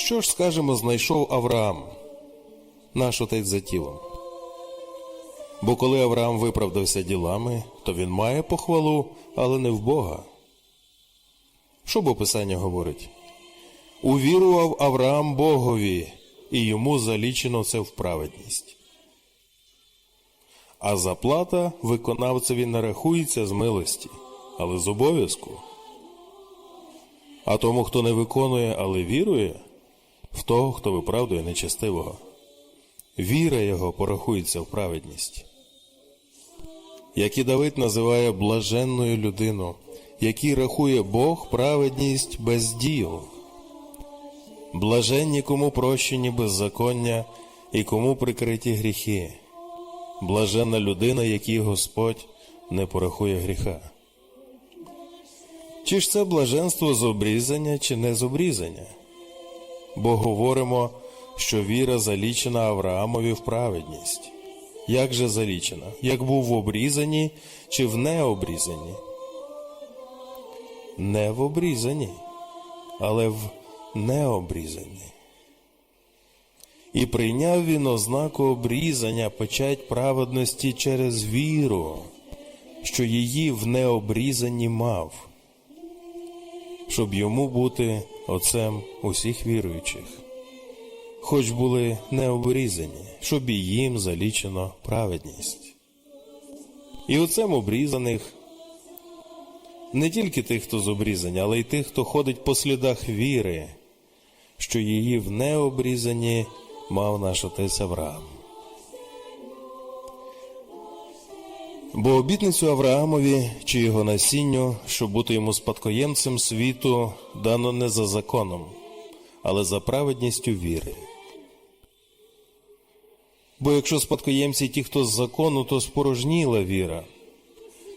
Що ж, скажемо, знайшов Авраам, наш отець за тілом? Бо коли Авраам виправдався ділами, то він має похвалу, але не в Бога. Що бо Писання говорить? Увірував Авраам Богові, і йому залічено це в праведність. А заплата виконавцеві не рахується з милості, але з обов'язку. А тому, хто не виконує, але вірує, в того, хто виправдує нечестивого. Віра його порахується в праведність. Як і Давид називає блаженною людину, який рахує Бог праведність без діл. Блаженні кому прощені беззаконня і кому прикриті гріхи. Блаженна людина, якій Господь не порахує гріха. Чи ж це блаженство з обрізання, чи не з обрізання? Бо говоримо, що віра залічена Авраамові в праведність. Як же залічена? Як був в обрізанні чи в необрізанні? Не в обрізанні, але в необрізанні. І прийняв він ознаку обрізання печать праведності через віру, що її в необрізанні мав, щоб йому бути отцем усіх віруючих, хоч були необрізані, щоб і їм залічено праведність. І отцем обрізаних не тільки тих, хто з обрізання, але й тих, хто ходить по слідах віри, що її в необрізанні мав наш отець Авраам. Бо обітницю Авраамові чи його насінню, щоб бути йому спадкоємцем світу, дано не за законом, але за праведністю віри. Бо якщо спадкоємці ті, хто з закону, то спорожніла віра,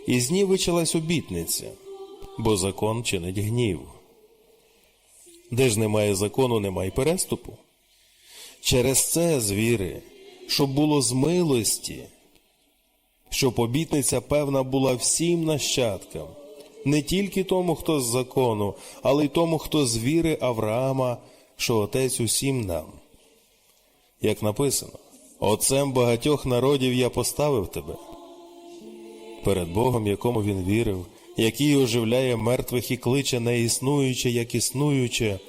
і знівечилась обітниця, бо закон чинить гнів. Де ж немає закону, немає переступу. Через це з віри, щоб було з милості, щоб обітниця певна була всім нащадкам, не тільки тому, хто з закону, але й тому, хто з віри Авраама, що отець усім нам. Як написано, Отцем багатьох народів я поставив тебе. Перед Богом, якому він вірив, який оживляє мертвих і кличе неіснуюче, як існуюче,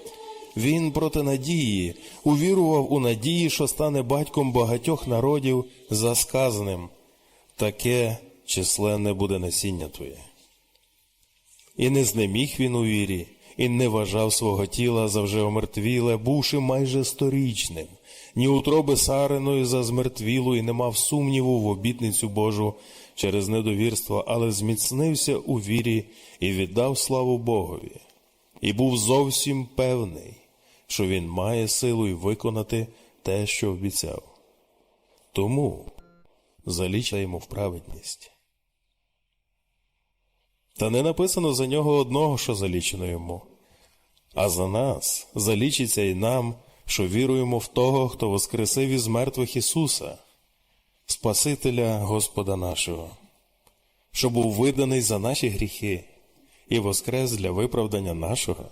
він проти надії увірував у надії, що стане батьком багатьох народів за сказаним таке численне буде насіння твоє. І не знеміг він у вірі, і не вважав свого тіла за вже омертвіле, бувши майже сторічним, ні утроби сареної за змертвілу, і не мав сумніву в обітницю Божу через недовірство, але зміцнився у вірі і віддав славу Богові, і був зовсім певний, що він має силу й виконати те, що обіцяв. Тому залічаємо в праведність. Та не написано за нього одного, що залічено йому, а за нас залічиться й нам, що віруємо в того, хто воскресив із мертвих Ісуса, Спасителя Господа нашого, що був виданий за наші гріхи і воскрес для виправдання нашого